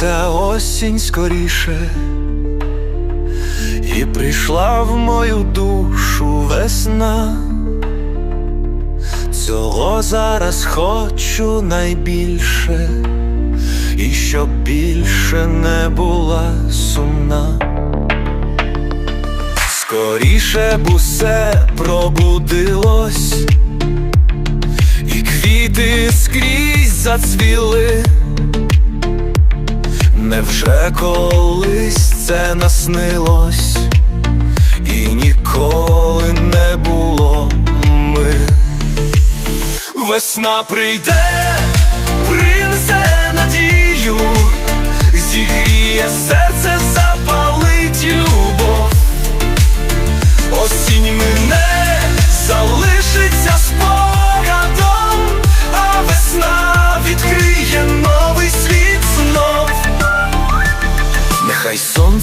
ця осінь скоріше, і прийшла в мою душу весна. Цього зараз хочу найбільше, і щоб більше не була сумна. Скоріше б усе пробудилось, і квіти скрізь зацвіли. Невже колись це наснилось, і ніколи не було ми. Весна прийде,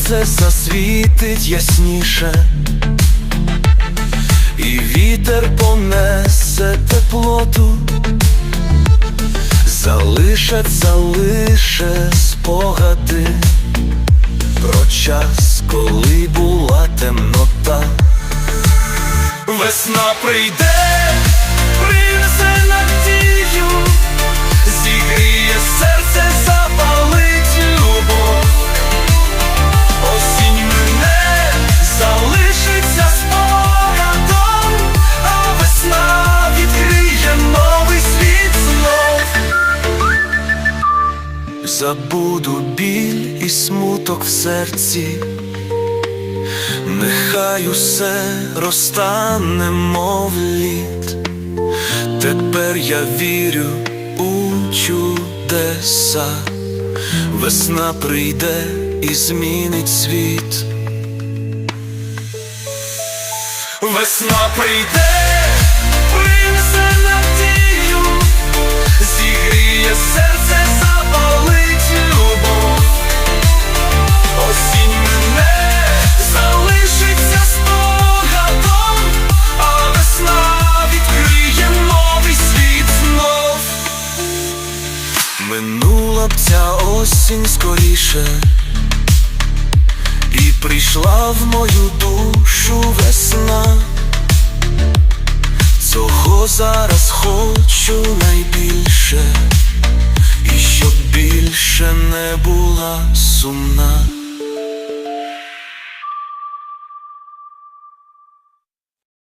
сонце засвітить ясніше, і вітер понесе теплоту, залишаться лише спогади про час, коли була темнота. Весна прийде, Забуду біль і смуток в серці. Нехай усе розтане, мов лід. Тепер я вірю у чудеса. Весна прийде і змінить світ. Весна прийде, принесе надію, ця осінь скоріше, і прийшла в мою душу весна. Цього зараз хочу найбільше, і щоб більше не була сумна.